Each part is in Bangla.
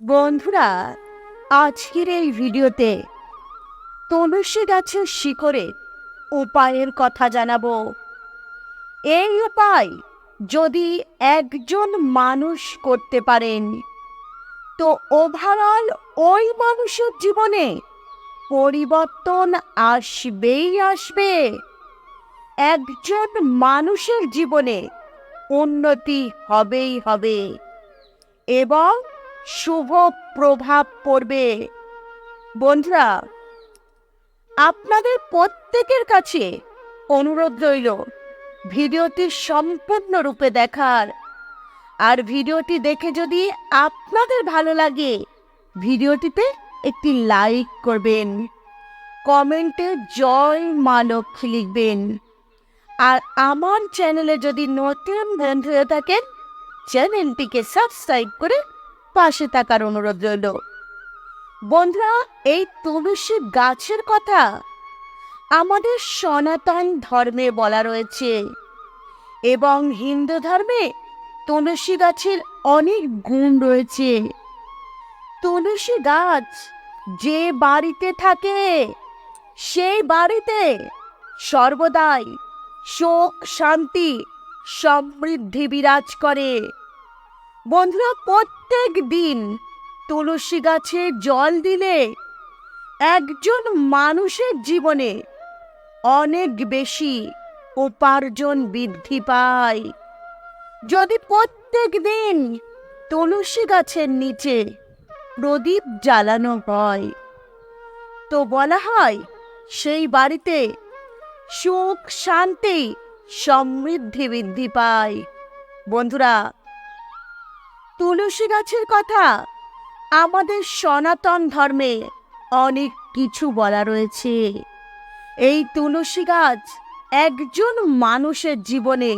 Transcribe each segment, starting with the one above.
বন্ধুরা, আজকের এই ভিডিওতে তুলসী গাছের শিকড়ে উপায়ের কথা জানাব। এই উপায় যদি একজন মানুষ করতে পারেন, তো ওভারঅল ওই মানুষের জীবনে পরিবর্তন আসবেই আসবে। একজন মানুষের জীবনে উন্নতি হবেই হবে। এবং শুভ প্রভাব পড়বে। বন্ধুরা, আপনাদের প্রত্যেকের কাছে অনুরোধ রইল ভিডিওটি সম্পূর্ণরূপে দেখার। আর ভিডিওটি দেখে যদি আপনাদের ভালো লাগে, ভিডিওটিতে একটি লাইক করবেন, কমেন্টে জয় মা লক্ষ্মী লিখবেন। আর আমার চ্যানেলে যদি নতুন বন্ধু হয়ে থাকেন, চ্যানেলটিকে সাবস্ক্রাইব করে পাশে থাকার অনুরোধ রইল। বন্ধুরা, এই তুলসী গাছের কথা আমাদের সনাতন ধর্মে বলা রয়েছে এবং হিন্দু ধর্মে তুলসী গাছের অনেক গুণ রয়েছে। তুলসী গাছ যে বাড়িতে থাকে, সেই বাড়িতে সর্বদাই সুখ, শান্তি, সমৃদ্ধি বিরাজ করে। বন্ধুরা, প্রত্যেক দিন তুলসী গাছে জল দিলে একজন মানুষের জীবনে অনেক বেশি উপার্জন বৃদ্ধি পায়। যদি প্রত্যেক দিন তুলসী গাছের নিচে প্রদীপ জ্বালানো হয়, তো বলা হয় সেই বাড়িতে সুখ, শান্তি সমৃদ্ধি বৃদ্ধি পায়। বন্ধুরা তুলসী গাছের কথা? আমাদের সনাতন ধর্মে অনেক কিছু বলা রয়েছে। এই তুলসী গাছ একজন মানুষের জীবনে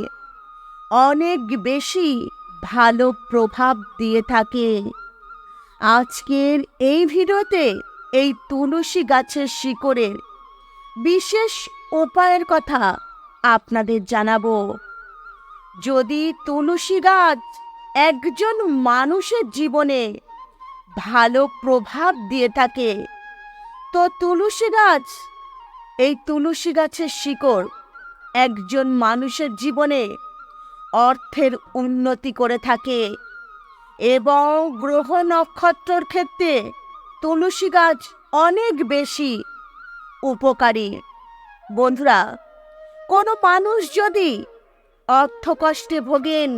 অনেক বেশি ভালো প্রভাব দিয়ে থাকে। আজকের এই ভিডিওতে এই তুলসী গাছের শিকড়ের বিশেষ উপায়ের কথা আপনাদের জানাব। যদি তুলসী গাছ একজন মানুষের জীবনে ভালো প্রভাব দিয়ে থাকে। তো তুলসী গাছ, এই তুলসী গাছের শিকড় একজন মানুষের জীবনে অর্থের উন্নতি করে থাকে এবং গ্রহ নক্ষত্রর ক্ষেত্রে তুলসী গাছ অনেক বেশি উপকারী। বন্ধুরা, কোনো মানুষ যদি অর্থ কষ্টে ভোগেন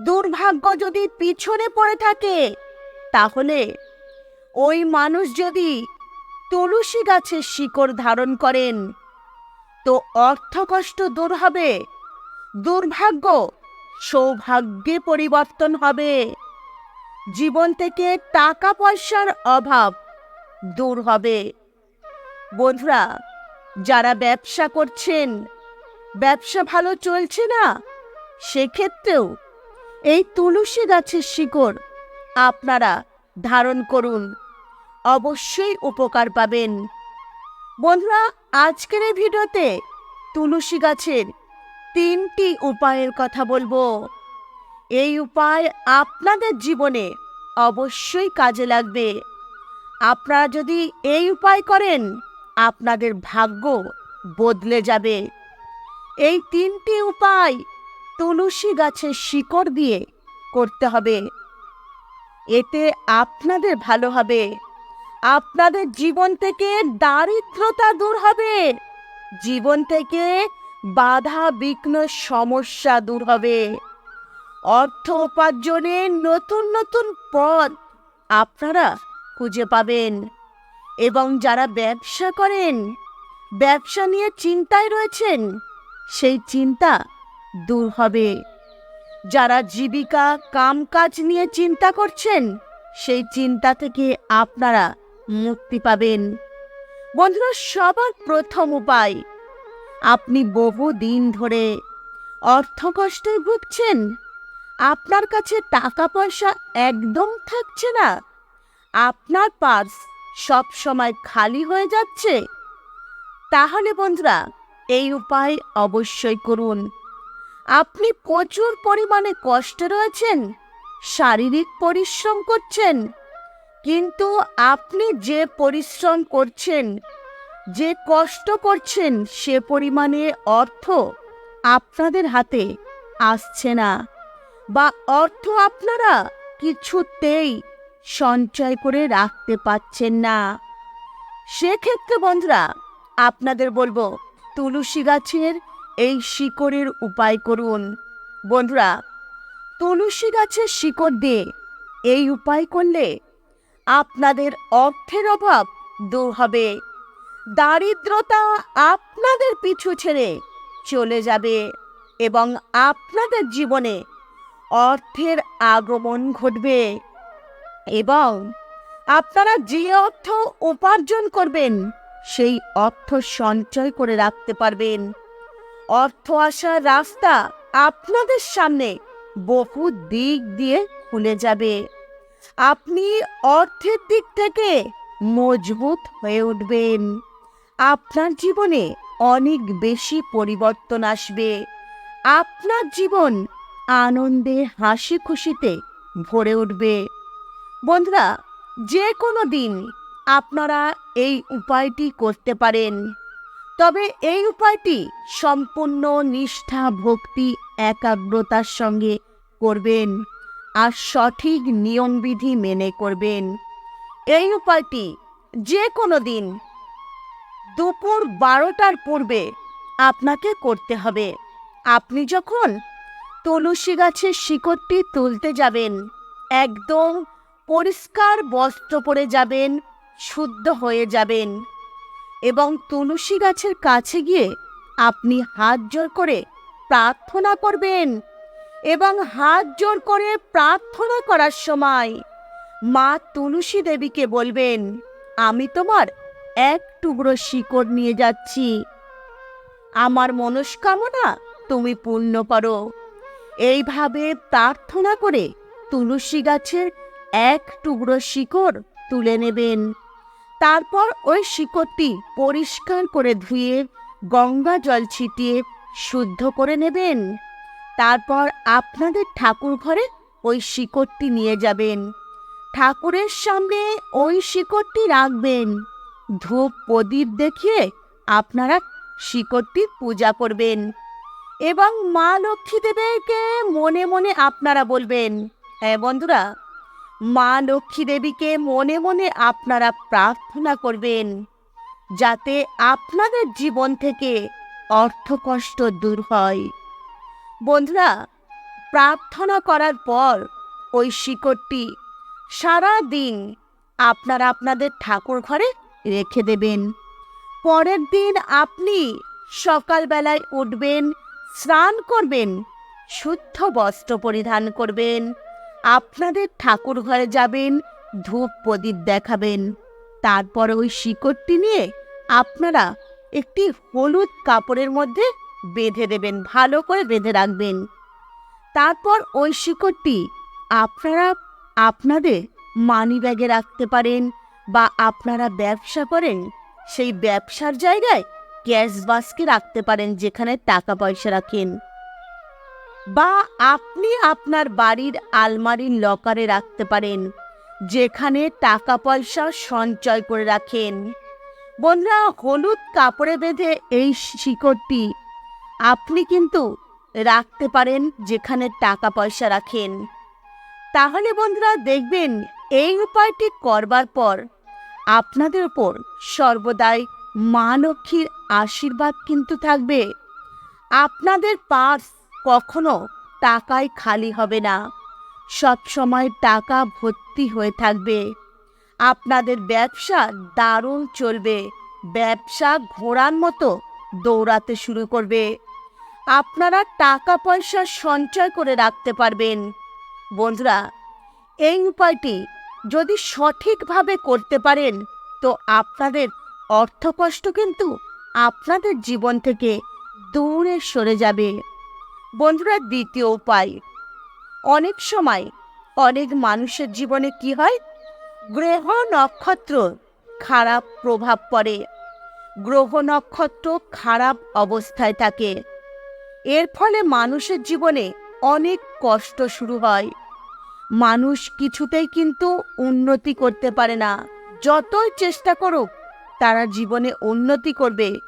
দুর্ভাগ্য যদি পিছনে পড়ে থাকে, তাহলে ওই মানুষ যদি তুলসী গাছের শিকড় ধারণ করেন, তো অর্থকষ্ট দূর হবে, দুর্ভাগ্য সৌভাগ্যে পরিবর্তন হবে। জীবন থেকে টাকা পয়সার অভাব দূর হবে। বন্ধুরা, যারা ব্যবসা করছেন, ব্যবসা ভালো চলছে না, সেক্ষেত্রেও এই তুলসী গাছের শিকড় আপনারা ধারণ করুন। অবশ্যই উপকার পাবেন। বন্ধুরা, আজকের এই ভিডিওতে তুলসী গাছের তিনটি উপায়ের কথা বলব। এই উপায় আপনাদের জীবনে অবশ্যই কাজে লাগবে। আপনারা যদি এই উপায় করেন, আপনাদের ভাগ্য বদলে যাবে। এই তিনটি উপায় তুলসী গাছের শিকড় দিয়ে করতে হবে। এতে আপনাদের ভালো হবে। আপনাদের জীবন থেকে দারিদ্রতা দূর হবে। জীবন থেকে বাধা বিঘ্ন সমস্যা দূর হবে। অর্থ উপার্জনের নতুন নতুন পথ আপনারা খুঁজে পাবেন এবং যারা ব্যবসা করেন, ব্যবসা নিয়ে চিন্তায় রয়েছেন, সেই চিন্তা দূর হবে। যারা জীবিকা, কামকাজ নিয়ে চিন্তা করছেন, সেই চিন্তা থেকে আপনারা মুক্তি পাবেন। বন্ধুরা, সবার প্রথম উপায়, আপনি বহু দিন ধরে অর্থকষ্টে ভুগছেন। আপনার কাছে টাকা পয়সা একদম থাকছে না। আপনার পার্স সব সময় খালি হয়ে যাচ্ছে। তাহলে বন্ধুরা, এই উপায় অবশ্যই করুন। আপনি প্রচুর পরিমাণে কষ্টে রয়েছেন, শারীরিক পরিশ্রম করছেন, কিন্তু আপনি যে পরিশ্রম করছেন, যে কষ্ট করছেন, সে পরিমাণে অর্থ আপনাদের হাতে আসছে না বা অর্থ আপনারা কিছুতেই সঞ্চয় করে রাখতে পাচ্ছেন না। সেক্ষেত্রে বন্ধুরা, আপনাদের বলব, তুলসী গাছের এই শিকড়ের উপায় করুন। বন্ধুরা, তুলসী গাছের শিকড় দিয়ে এই উপায় করলে আপনাদের অর্থের অভাব দূর হবে। দারিদ্রতা আপনাদের পিছু ছেড়ে চলে যাবে এবং আপনাদের জীবনে অর্থের আগমন ঘটবে এবং আপনারা যে অর্থ উপার্জন করবেন, সেই অর্থ সঞ্চয় করে রাখতে পারবেন। অর্থ আসার রাস্তা আপনাদের সামনে বহু দিক দিয়ে খুলে যাবে। আপনি অর্থের দিক থেকে মজবুত হয়ে উঠবেন। আপনার জীবনে অনেক বেশি পরিবর্তন আসবে। আপনার জীবন আনন্দে হাসি খুশিতে ভরে উঠবে। বন্ধুরা, যে কোনো দিন আপনারা এই উপায়টি করতে পারেন। তবে এই উপায়টি সম্পূর্ণ নিষ্ঠা, ভক্তি, একাগ্রতার সঙ্গে করবেন আর সঠিক নিয়মবিধি মেনে করবেন। এই উপায়টি যে কোনো দিন দুপুর বারোটার পূর্বে আপনাকে করতে হবে। আপনি যখন তুলসী গাছের শিকড়টি তুলতে যাবেন, একদম পরিষ্কার বস্ত্র পরে যাবেন, শুদ্ধ হয়ে যাবেন। এবং তুলসী গাছের কাছে গিয়ে আপনি হাত জোর করে প্রার্থনা করবেন এবং হাত জোর করে প্রার্থনা করার সময় মা তুলসী দেবীকে বলবেন, আমি তোমার এক টুকরো শিকড় নিয়ে যাচ্ছি। আমার মনস্কামনা তুমি পূর্ণ করো। এইভাবে প্রার্থনা করে তুলসী গাছের এক টুকরো শিকড় তুলে নেবেন। তারপর ওই শিকড়টি পরিষ্কার করে ধুয়ে গঙ্গা জল ছিটিয়ে শুদ্ধ করে নেবেন। তারপর আপনাদের ঠাকুর ঘরে ওই শিকড়টি নিয়ে যাবেন। ঠাকুরের সামনে ওই শিকড়টি রাখবেন। ধূপ প্রদীপ দেখিয়ে আপনারা শিকড়টি পূজা করবেন এবং মা লক্ষ্মী দেবীকে মনে মনে আপনারা বলবেন হ্যাঁ বন্ধুরা মা লক্ষ্মী দেবীকে মনে মনে আপনারা প্রার্থনা করবেন, যাতে আপনাদের জীবন থেকে অর্থকষ্ট দূর হয়। বন্ধুরা, প্রার্থনা করার পর ওই শিকড়টি সারা দিন আপনারা আপনাদের ঠাকুর ঘরে রেখে দেবেন। পরের দিন আপনি সকালবেলায় উঠবেন, স্নান করবেন, শুদ্ধ বস্ত্র পরিধান করবেন আপনাদের ঠাকুর ঘরে যাবেন, ধূপ প্রদীপ দেখাবেন। তারপর ওই শিকড়টি নিয়ে আপনারা একটি হলুদ কাপড়ের মধ্যে বেঁধে দেবেন, ভালো করে বেঁধে রাখবেন। তারপর ওই শিকড়টি আপনারা আপনাদের মানি ব্যাগে রাখতে পারেন বা আপনারা ব্যবসা করেন, সেই ব্যবসার জায়গায় ক্যাশ বাস্কে রাখতে পারেন যেখানে টাকা পয়সা রাখেন। বা আপনি আপনার বাড়ির আলমারির লকারে রাখতে পারেন, যেখানে টাকা পয়সা সঞ্চয় করে রাখেন। বন্ধুরা, হলুদ কাপড়ে বেঁধে এই শিকড়টি আপনি কিন্তু রাখতে পারেন যেখানে টাকা পয়সা রাখেন। তাহলে বন্ধুরা, দেখবেন এই উপায়টি করবার পর আপনাদের ওপর সর্বদাই মা লক্ষ্মীর আশীর্বাদ কিন্তু থাকবে। আপনাদের পার্স কখনো টাকায় খালি হবে না। সব সময় টাকা ভর্তি হয়ে থাকবে। আপনাদের ব্যবসা দারুণ চলবে। ব্যবসা ঘোড়ার মতো দৌড়াতে শুরু করবে। আপনারা টাকা পয়সা সঞ্চয় করে রাখতে পারবেন। বন্ধুরা, এই উপায়টি যদি সঠিকভাবে করতে পারেন, তো আপনাদের অর্থকষ্ট কিন্তু আপনাদের জীবন থেকে দূরে সরে যাবে। বন্ধুরা, দ্বিতীয় উপায়। অনেক সময় অনেক মানুষের জীবনে কি হয়? গ্রহ নক্ষত্র খারাপ প্রভাব পড়ে। গ্রহ নক্ষত্র খারাপ অবস্থায় থাকে। এর ফলে মানুষের জীবনে অনেক কষ্ট শুরু হয়। মানুষ কিছুতেই কিন্তু উন্নতি করতে পারে না। যতই চেষ্টা করুক, তারা জীবনে উন্নতি করবে।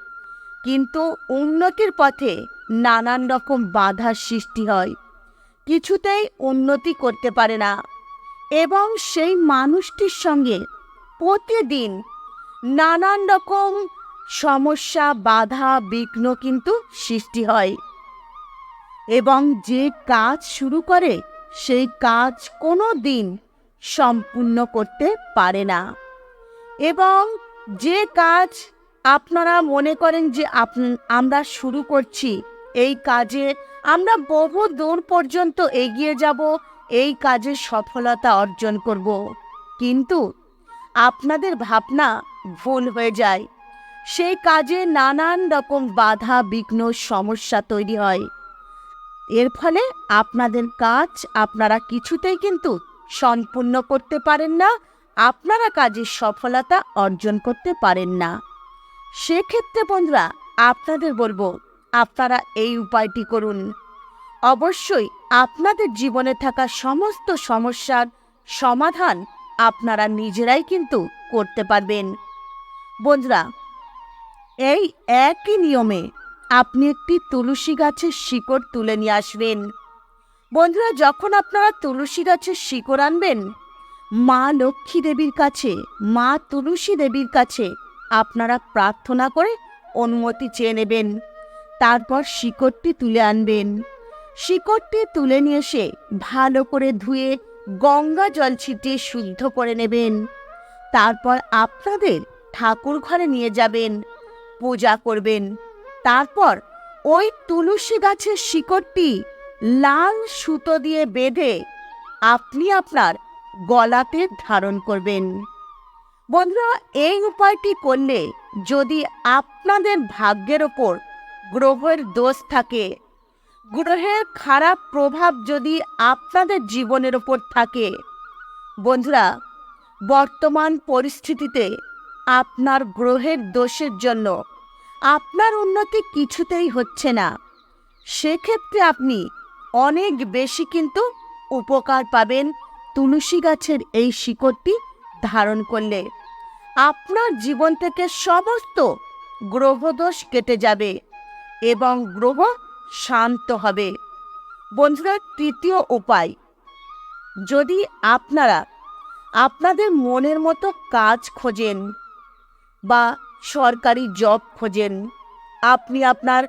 কিন্তু উন্নতির পথে নানান রকম বাধার সৃষ্টি হয়। কিছুতেই উন্নতি করতে পারে না। এবং সেই মানুষটির সঙ্গে প্রতিদিন নানান রকম সমস্যা, বাধা, বিঘ্ন কিন্তু সৃষ্টি হয়। এবং যে কাজ শুরু করে, সেই কাজ কোনো দিন সম্পূর্ণ করতে পারে না। এবং যে কাজ আপনারা মনে করেন যে আমরা শুরু করছি এই কাজে আমরা বহু দূর পর্যন্ত এগিয়ে যাব, এই কাজে সফলতা অর্জন করব। কিন্তু আপনাদের ভাবনা ভুল হয়ে যায়। সেই কাজে নানান রকম বাধা, বিঘ্ন, সমস্যা তৈরি হয়। এর ফলে আপনাদের কাজ আপনারা কিছুতেই কিন্তু সম্পূর্ণ করতে পারেন না, আপনারা কাজে সফলতা অর্জন করতে পারেন না। সেক্ষেত্রে বন্ধুরা, আপনাদের বলব আপনারা এই উপায়টি করুন। অবশ্যই আপনাদের জীবনে থাকা সমস্ত সমস্যার সমাধান আপনারা নিজেরাই কিন্তু করতে পারবেন। বন্ধুরা, এই একই নিয়মে আপনি একটি তুলসী গাছের শিকড় তুলে নিয়ে আসবেন। বন্ধুরা, যখন আপনারা তুলসী গাছের শিকড় আনবেন, মা লক্ষ্মী দেবীর কাছে, মা তুলসী দেবীর কাছে আপনারা প্রার্থনা করে অনুমতি চেয়ে নেবেন। তারপর শিকড়টি তুলে আনবেন। শিকড়টি তুলে নিয়ে এসে ভালো করে ধুয়ে গঙ্গা জল ছিটিয়ে শুদ্ধ করে নেবেন। তারপর আপনাদের ঠাকুর ঘরে নিয়ে যাবেন, পূজা করবেন। তারপর ওই তুলসী গাছের শিকড়টি লাল সুতো দিয়ে বেঁধে আপনি আপনার গলাতে ধারণ করবেন। বন্ধুরা, এই উপায়টি করলে যদি আপনাদের ভাগ্যের ওপর গ্রহের দোষ থাকে। গ্রহের খারাপ প্রভাব যদি আপনাদের জীবনের ওপর থাকে, বন্ধুরা, বর্তমান পরিস্থিতিতে আপনার গ্রহের দোষের জন্য আপনার উন্নতি কিছুতেই হচ্ছে না। সেক্ষেত্রে আপনি অনেক বেশি কিন্তু উপকার পাবেন তুলসী গাছের এই শিকড়টি ধারণ করলে। আপনার জীবন থেকে সমস্ত গ্রহদোষ কেটে যাবে। এবং গ্রহ শান্ত হবে। বন্ধুরা, তৃতীয় উপায়। যদি আপনারা আপনাদের মনের মতো কাজ খোঁজেন বা সরকারি জব খোঁজেন, আপনি আপনার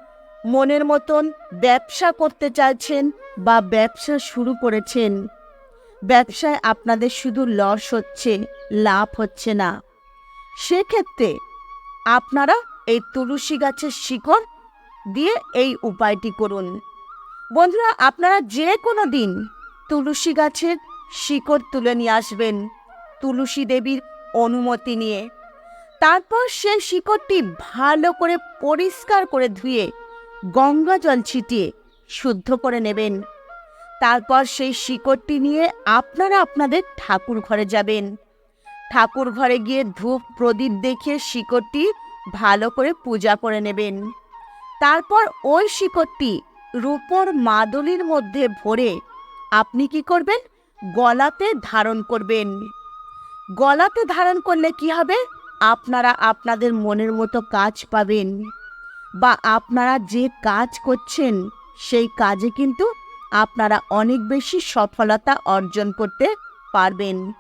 মনের মতন ব্যবসা করতে চাইছেন বা ব্যবসা শুরু করেছেন, ব্যবসায় আপনাদের শুধু লস হচ্ছে, লাভ হচ্ছে না। সেক্ষেত্রে আপনারা এই তুলসী গাছের শিকড় দিয়ে এই উপায়টি করুন। বন্ধুরা, আপনারা যে কোনো দিন তুলসী গাছের শিকড় তুলে নিয়ে আসবেন তুলসী দেবীর অনুমতি নিয়ে। তারপর সেই শিকড়টি ভালো করে পরিষ্কার করে ধুয়ে গঙ্গা জল ছিটিয়ে শুদ্ধ করে নেবেন। তারপর সেই শিকড়টি নিয়ে আপনারা আপনাদের ঠাকুর ঘরে যাবেন। ঠাকুর ঘরে গিয়ে ধূপ প্রদীপ দেখিয়ে শিকড়টি ভালো করে পূজা করে নেবেন। তারপর ওই শিকড়টি রূপর মাদলির মধ্যে ভরে আপনি কি করবেন? গলাতে ধারণ করবেন। গলাতে ধারণ করলে কি হবে? আপনারা আপনাদের মনের মতো কাজ পাবেন বা আপনারা যে কাজ করছেন, সেই কাজে কিন্তু আপনারা অনেক বেশি সফলতা অর্জন করতে পারবেন।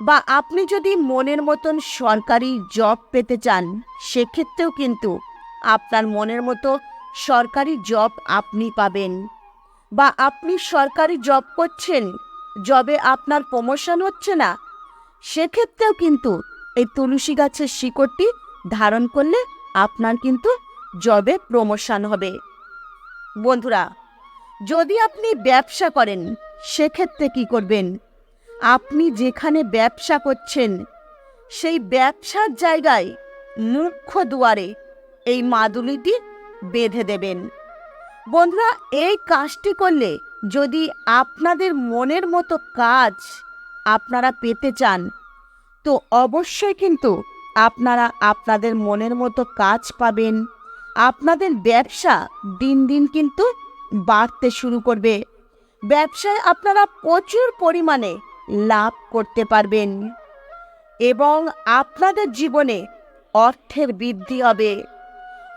বা আপনি যদি মনের মতন সরকারি জব পেতে চান, সেক্ষেত্রেও কিন্তু আপনার মনের মতো সরকারি জব আপনি পাবেন। বা আপনি সরকারি জব করছেন জবে আপনার প্রমোশন হচ্ছে না, সেক্ষেত্রেও কিন্তু এই তুলসী গাছের শিকড়টি ধারণ করলে আপনার কিন্তু জবে প্রমোশন হবে। বন্ধুরা, যদি আপনি ব্যবসা করেন, সেক্ষেত্রে কি করবেন? আপনি যেখানে ব্যবসা করছেন, সেই ব্যবসার জায়গায় মুখ্য দুয়ারে এই মাদুলিটি বেঁধে দেবেন। বন্ধুরা, এই কাজটি করলে যদি আপনাদের মনের মতো কাজ আপনারা পেতে চান, তো অবশ্যই কিন্তু আপনারা আপনাদের মনের মতো কাজ পাবেন। আপনাদের ব্যবসা দিন দিন কিন্তু বাড়তে শুরু করবে। ব্যবসায় আপনারা প্রচুর পরিমাণে লাভ করতে পারবেন এবং আপনাদের জীবনে অর্থের বৃদ্ধি হবে।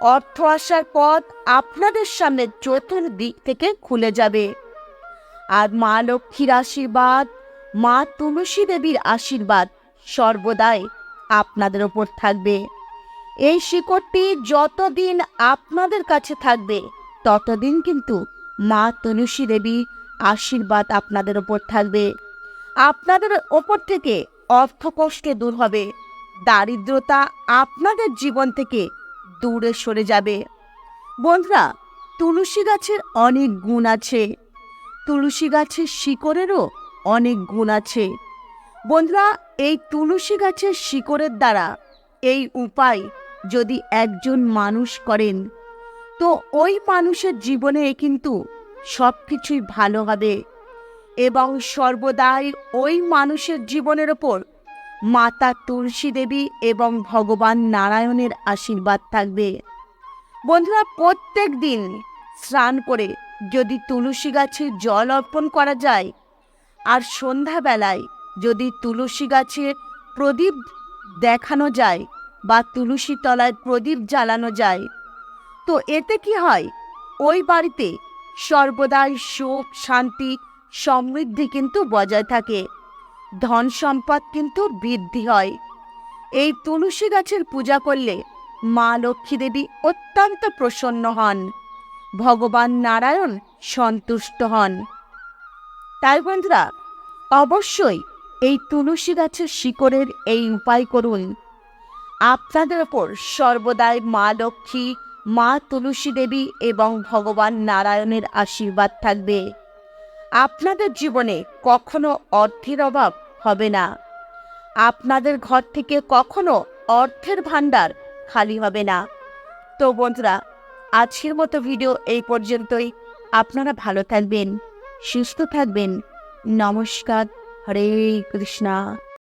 অর্থ আসার পথ আপনাদের সামনে চতুর্দিক থেকে খুলে যাবে। আর মা লক্ষ্মীর আশীর্বাদ, মা তুলসী দেবীর আশীর্বাদ সর্বদাই আপনাদের ওপর থাকবে। এই শিকড়টি যতদিন আপনাদের কাছে থাকবে, ততদিন কিন্তু মা তুলসী দেবীর আশীর্বাদ আপনাদের ওপর থাকবে। আপনাদের ওপর থেকে অর্থকষ্টে দূর হবে, দারিদ্রতা আপনাদের জীবন থেকে দূরে সরে যাবে। বন্ধুরা, তুলসী গাছের অনেক গুণ আছে। তুলসী গাছের শিকড়েরও অনেক গুণ আছে। বন্ধুরা, এই তুলসী গাছের শিকড়ের দ্বারা এই উপায় যদি একজন মানুষ করেন, তো ওই মানুষের জীবনে কিন্তু সব কিছুই ভালো হবে এবং সর্বদাই ওই মানুষের জীবনের ওপর মাতা তুলসী দেবী এবং ভগবান নারায়ণের আশীর্বাদ থাকবে। বন্ধুরা, প্রত্যেক দিন স্নান করে যদি তুলসী গাছে জল অর্পণ করা যায়, আর সন্ধ্যাবেলায় যদি তুলসী গাছের প্রদীপ দেখানো যায় বা তুলসী তলায় প্রদীপ জ্বালানো যায়, তো এতে কি হয়? ওই বাড়িতে সর্বদাই সুখ, শান্তি, সমৃদ্ধি কিন্তু বজায় থাকে। ধন সম্পদ কিন্তু বৃদ্ধি হয়। এই তুলসী গাছের পূজা করলে মা লক্ষ্মী দেবী অত্যন্ত প্রসন্ন হন। ভগবান নারায়ণ সন্তুষ্ট হন। তাই বন্ধুরা, অবশ্যই এই তুলসী গাছের শিকড়ের এই উপায় করুন। আপনাদের ওপর সর্বদাই মা লক্ষ্মী, মা তুলসী দেবী এবং ভগবান নারায়ণের আশীর্বাদ থাকবে। আপনাদের জীবনে কখনো অর্থের অভাব হবে না। আপনাদের ঘর থেকে কখনো অর্থের ভাণ্ডার খালি হবে না। তো বন্ধুরা, আজকের মতো ভিডিও এই পর্যন্তই। আপনারা ভালো থাকবেন, সুস্থ থাকবেন। নমস্কার, হরে কৃষ্ণা।